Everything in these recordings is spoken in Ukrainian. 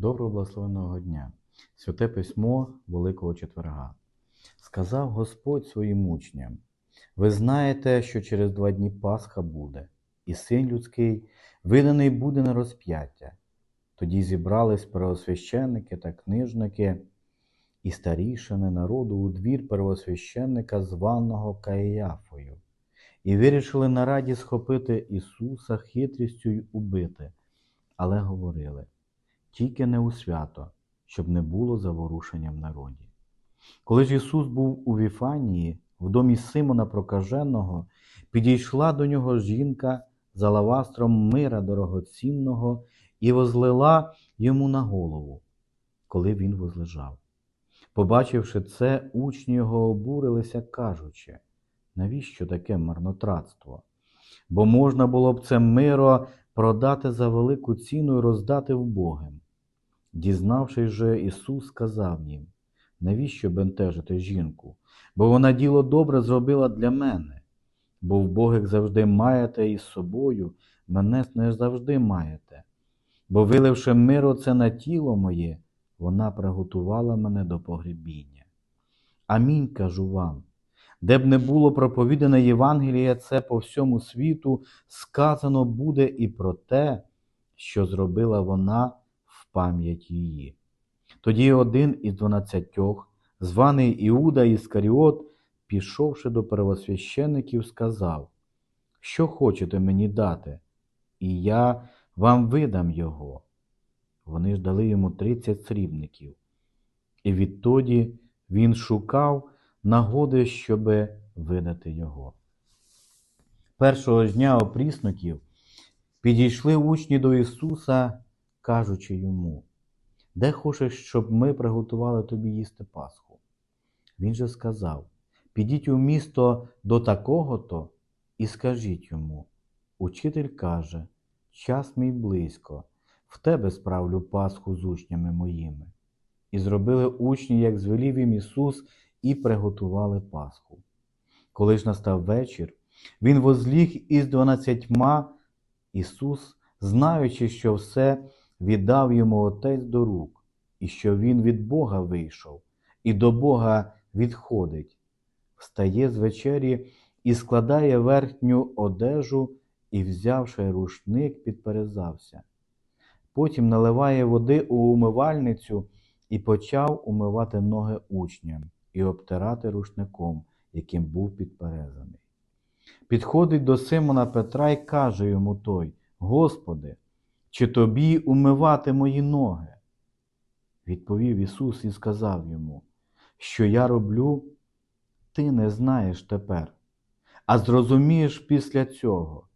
Доброго благословенного дня, святе письмо Великого Четверга. Сказав Господь своїм учням: Ви знаєте, що через два дні Пасха буде, і син людський виданий буде на розп'яття. Тоді зібрались первосвященники та книжники і старішини народу у двір первосвященника, званого Каїафою, і вирішили на раді схопити Ісуса хитрістю й убити, але говорили тільки не у свято, щоб не було заворушення в народі. Коли Ісус був у Віфанії, в домі Симона Прокаженого, підійшла до нього жінка з алавастром мира дорогоцінного і возлила йому на голову, коли він возлежав. Побачивши це, учні його обурилися, кажучи, навіщо таке марнотратство? Бо можна було б це миро продати за велику ціну і роздати вбогим. Дізнавшись же, Ісус сказав їм, навіщо бентежити жінку? Бо вона діло добре зробила для мене, бо вбогих завжди маєте із собою, мене не завжди маєте. Бо, виливши миро це на тіло моє, вона приготувала мене до погребіння. Амінь кажу вам. Де б не було проповідане Євангеліє, це по всьому світу сказано буде і про те, що зробила вона в пам'ять її. Тоді один із дванадцятьох, званий Іуда Іскаріот, пішовши до первосвящеників, сказав, що хочете мені дати, і я вам видам його. Вони ж дали йому тридцять срібників. І відтоді він шукав нагоди, щоби видати його. Першого ж дня опрісноків підійшли учні до Ісуса, кажучи йому, де хочеш, щоб ми приготували тобі їсти Пасху? Він же сказав: Підіть у місто до такого-то і скажіть йому. Учитель каже, час мій близько, в тебе справлю Пасху з учнями моїми. І зробили учні, як звелів їм Ісус, і приготували Пасху. Коли ж настав вечір, Він возліг із дванадцятьма, Ісус, знаючи, що все віддав йому Отець до рук, і що Він від Бога вийшов, і до Бога відходить, встає з вечері і складає верхню одежу, і, взявши рушник, підперезався. Потім наливає води у умивальницю і почав умивати ноги учням і обтирати рушником, яким був підперезаний. Підходить до Симона Петра і каже йому той: Господи, чи тобі умивати мої ноги? Відповів Ісус і сказав йому, що я роблю, ти не знаєш тепер, а зрозумієш після цього.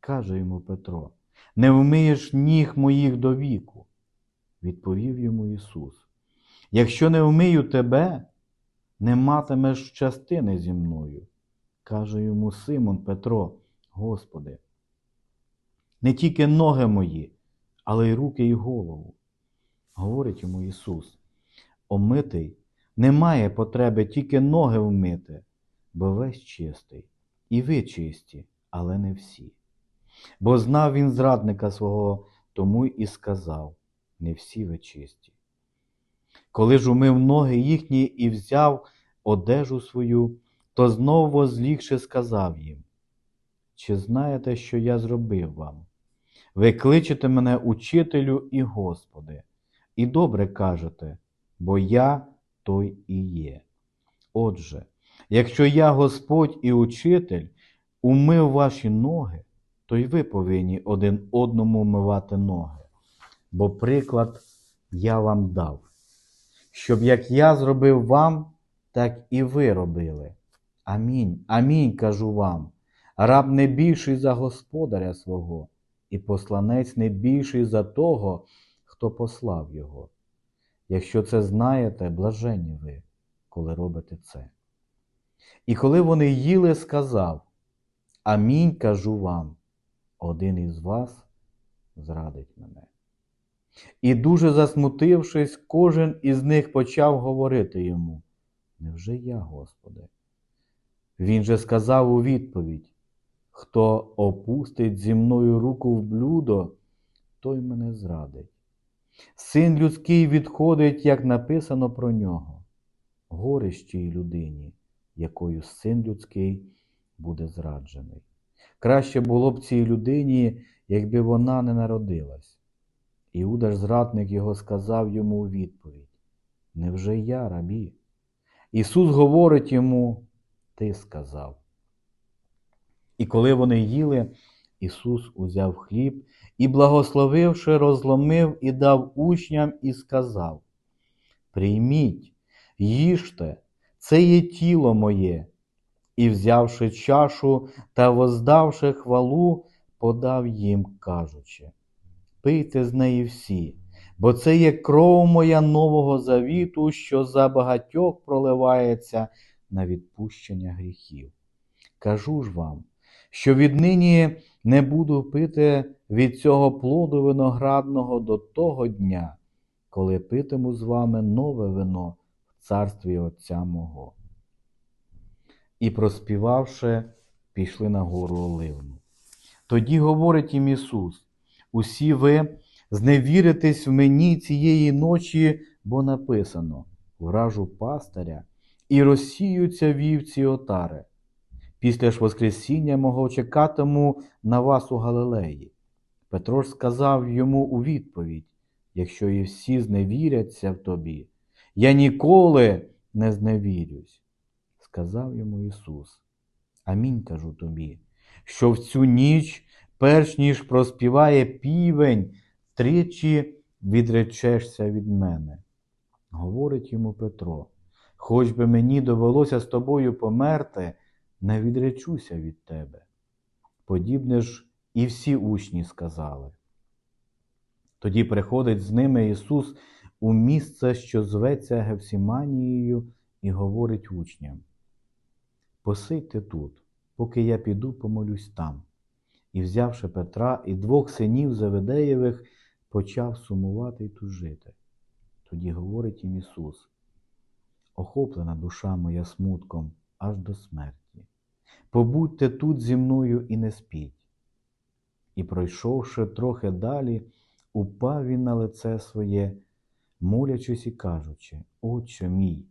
Каже йому Петро, не вмиєш ніг моїх до віку. Відповів йому Ісус, якщо не вмию тебе, не матимеш частини зі мною. Каже йому Симон Петро, Господи, не тільки ноги мої, але й руки і голову. Говорить йому Ісус, омитий не має потреби тільки ноги вмити, бо весь чистий, і ви чисті, але не всі. Бо знав він зрадника свого, тому і сказав не всі ви чисті. Коли ж умив ноги їхні і взяв одежу свою, то знову возлігши сказав їм, чи знаєте, що я зробив вам? Ви кличете мене учителю і Господи, і добре кажете, бо я той і є. Отже, якщо я Господь і учитель умив ваші ноги, то й ви повинні один одному вмивати ноги, бо приклад я вам дав, щоб як я зробив вам, так і ви робили. Амінь, амінь кажу вам. Раб не більший за господаря свого, і посланець не більший за того, хто послав його. Якщо це знаєте, блаженні ви, коли робите це. І коли вони їли, сказав: Амінь кажу вам, один із вас зрадить мене. І дуже засмутившись, кожен із них почав говорити йому: Невже я, Господи? Він же сказав у відповідь: Хто опустить зі мною руку в блюдо, той мене зрадить. Син людський відходить, як написано про нього. Горе щій людині, якою син людський буде зраджений. Краще було б цій людині, якби вона не народилась. Іуда ж зрадник його сказав йому у відповідь: Невже я рабі? Ісус говорить йому, Ти сказав. І коли вони їли, Ісус узяв хліб і, благословивши, розломив і дав учням і сказав: Прийміть, їжте, це є тіло моє. І, взявши чашу та воздавши хвалу, подав їм, кажучи: Пийте з неї всі, бо це є кров моя нового завіту, що за багатьох проливається на відпущення гріхів. Кажу ж вам, що віднині не буду пити від цього плоду виноградного до того дня, коли питиму з вами нове вино в царстві Отця мого. І, проспівавши, пішли на гору Оливну. Тоді говорить їм Ісус: усі ви зневіритесь в мені цієї ночі, бо написано: вражу пастиря і розсіються вівці отари. Після ж Воскресіння мого чекатиму на вас у Галилеї. Петро ж сказав йому у відповідь: якщо і всі зневіряться в тобі, я ніколи не зневірюсь. Сказав йому Ісус: Амінь кажу тобі, що в цю ніч, перш ніж проспіває півень, тричі відречешся від мене. Говорить йому Петро, хоч би мені довелося з тобою померти, не відречуся від тебе. Подібне ж і всі учні сказали. Тоді приходить з ними Ісус у місце, що зветься Гевсіманією, і говорить учням: Посидьте тут, поки я піду помолюсь там. І, взявши Петра і двох синів Заведеєвих, почав сумувати й тужити. Тоді говорить їм Ісус: Охоплена душа моя смутком аж до смерті. Побудьте тут зі мною і не спіть. І, пройшовши трохи далі, упав він на лице своє, молячись і кажучи: Отче мій,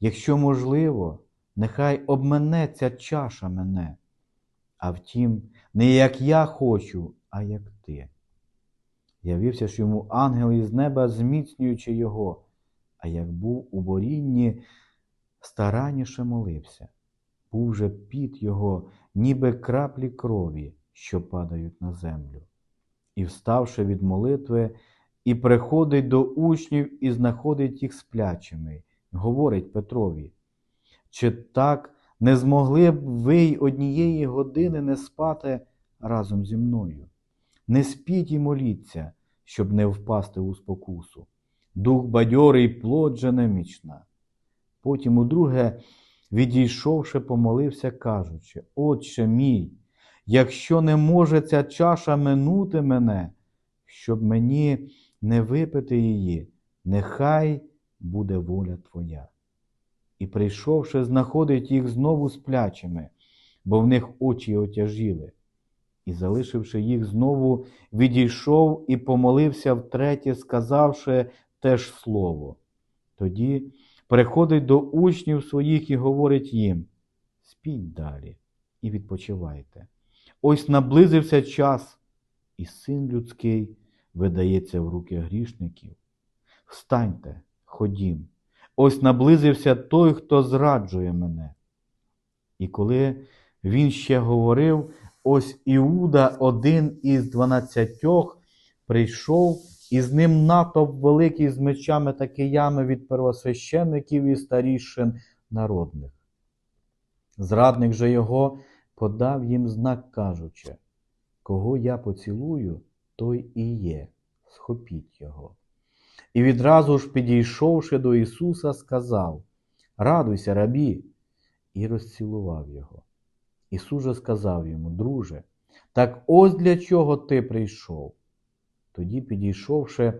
якщо можливо, нехай обменеться чаша мене. А втім, не як я хочу, а як ти. Явився ж йому ангел із неба, зміцнюючи його, а як був у борінні, старанніше молився. Був же піт його, ніби краплі крові, що падають на землю. І, вставши від молитви, і приходить до учнів і знаходить їх сплячими, говорить Петрові, чи так не змогли б ви й однієї години не спати разом зі мною? Не спіть і моліться, щоб не впасти у спокусу. Дух бадьорий плод же немічна. Потім удруге, відійшовши, помолився, кажучи, Отче мій, якщо не може ця чаша минути мене, щоб мені не випити її, нехай буде воля Твоя. І, прийшовши, знаходить їх знову сплячими, бо в них очі отяжіли. І, залишивши їх знову, відійшов і помолився втретє, сказавши теж слово. Тоді приходить до учнів своїх і говорить їм: Спіть далі і відпочивайте. Ось наблизився час, і син людський видається в руки грішників. Встаньте, ходім, ось наблизився той, хто зраджує мене. І коли він ще говорив, ось Іуда, один із дванадцятьох, прийшов, і з ним натовп великий з мечами та киями від первосвящеників і старішин народних. Зрадник же його подав їм знак, кажучи, кого я поцілую, той і є, схопіть його. І відразу ж, підійшовши до Ісуса, сказав: Радуйся, рабі, і розцілував його. Ісус же сказав йому, друже, так ось для чого ти прийшов. Тоді, підійшовши,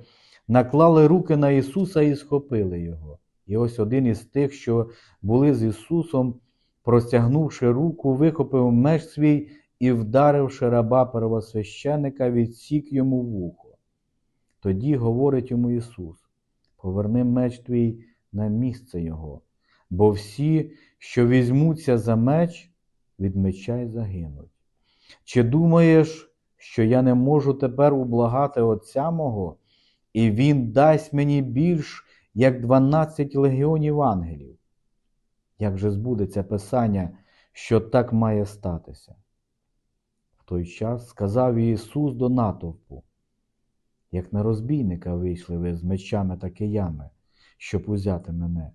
наклали руки на Ісуса і схопили Його. І ось один із тих, що були з Ісусом, простягнувши руку, вихопив меч свій і, вдаривши раба первосвященика, відсік йому вухо. Тоді говорить йому Ісус: Поверни меч твій на місце його, бо всі, що візьмуться за меч, від меча й загинуть. Чи думаєш, що я не можу тепер ублагати Отця мого, і Він дасть мені більш, як дванадцять легіонів ангелів? Як же збудеться Писання, що так має статися? В той час сказав Ісус до натовпу, як на розбійника вийшли ви з мечами та киями, щоб узяти мене.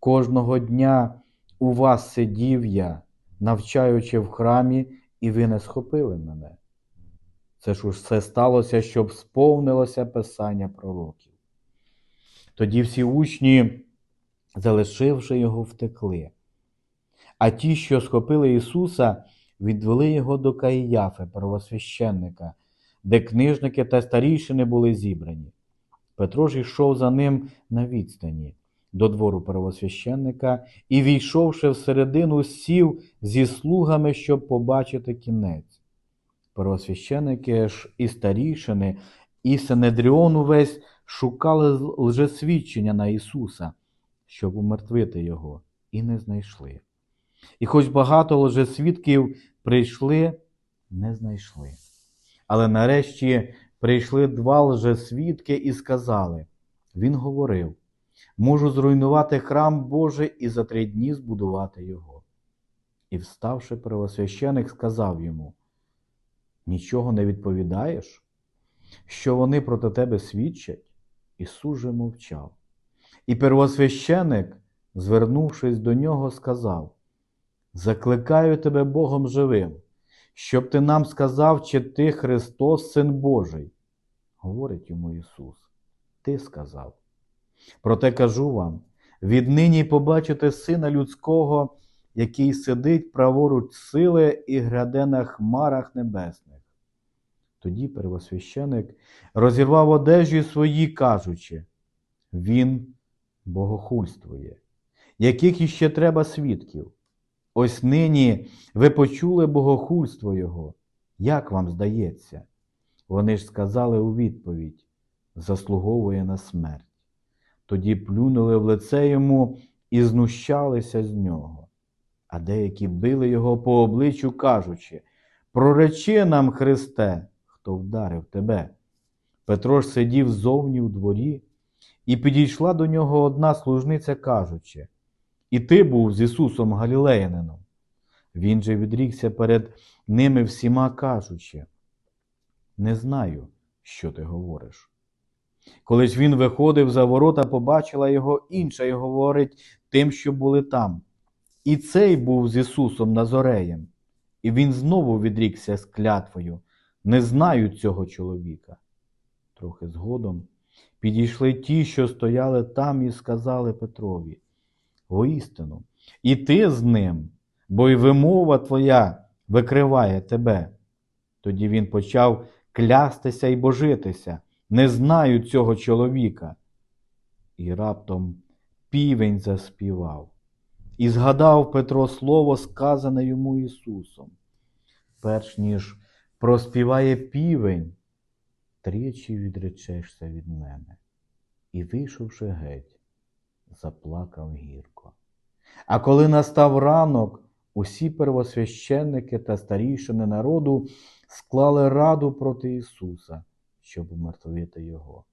Кожного дня у вас сидів я, навчаючи в храмі, і ви не схопили мене. Це ж усе сталося, щоб сповнилося Писання пророків. Тоді всі учні, залишивши його, втекли. А ті, що схопили Ісуса, відвели його до Каїяфи, первосвященника, де книжники та старішини були зібрані. Петро ж йшов за ним на відстані до двору первосвященника і, війшовши всередину, сів зі слугами, щоб побачити кінець. Первосвященики ж і старішини, і Синедріон увесь шукали лжесвідчення на Ісуса, щоб умертвити Його, і не знайшли. І хоч багато лжесвідків прийшли, не знайшли. Але нарешті прийшли два лжесвідки і сказали: Він говорив: можу зруйнувати храм Божий і за три дні збудувати його. І, вставши первосвященик, сказав йому: Нічого не відповідаєш? Що вони проти тебе свідчать? Ісус же мовчав. І первосвященик, звернувшись до нього, сказав: Закликаю тебе Богом живим, щоб ти нам сказав, чи ти Христос, Син Божий. Говорить йому Ісус, Ти сказав. Проте кажу вам: віднині побачите Сина Людського, який сидить праворуч сили і гряде на хмарах небесних. Тоді первосвященик розірвав одежі свої, кажучи, Він богохульствує, яких іще треба свідків. Ось нині ви почули богохульство Його. Як вам здається? Вони ж сказали у відповідь заслуговує на смерть. Тоді плюнули в лице йому і знущалися з нього. А деякі били його по обличчю, кажучи Проречи нам, Христе, хто вдарив тебе. Петро ж сидів зовні у дворі, і підійшла до нього одна служниця, кажучи І ти був з Ісусом Галілеянином. Він же відрікся перед ними всіма, кажучи Не знаю, що ти говориш. Коли ж він виходив за ворота, побачила його інша і говорить тим, що були там. І цей був з Ісусом Назореєм, і він знову відрікся з клятвою. Не знаю цього чоловіка. Трохи згодом підійшли ті, що стояли там, і сказали Петрові: Воістину, і ти з ним, бо й вимова твоя викриває тебе. Тоді він почав клястися і божитися. Не знаю цього чоловіка. І раптом півень заспівав. І згадав Петро слово, сказане йому Ісусом. Перш ніж проспіває півень, тричі відречешся від мене. І, вийшовши геть, заплакав гірко. А коли настав ранок, усі первосвященники та старішини народу склали раду проти Ісуса щоб умертвити його.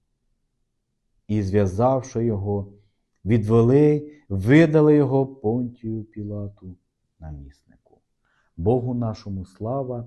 І, зв'язавши його, відвели, видали його понтію Пілату наміснику. Богу нашому слава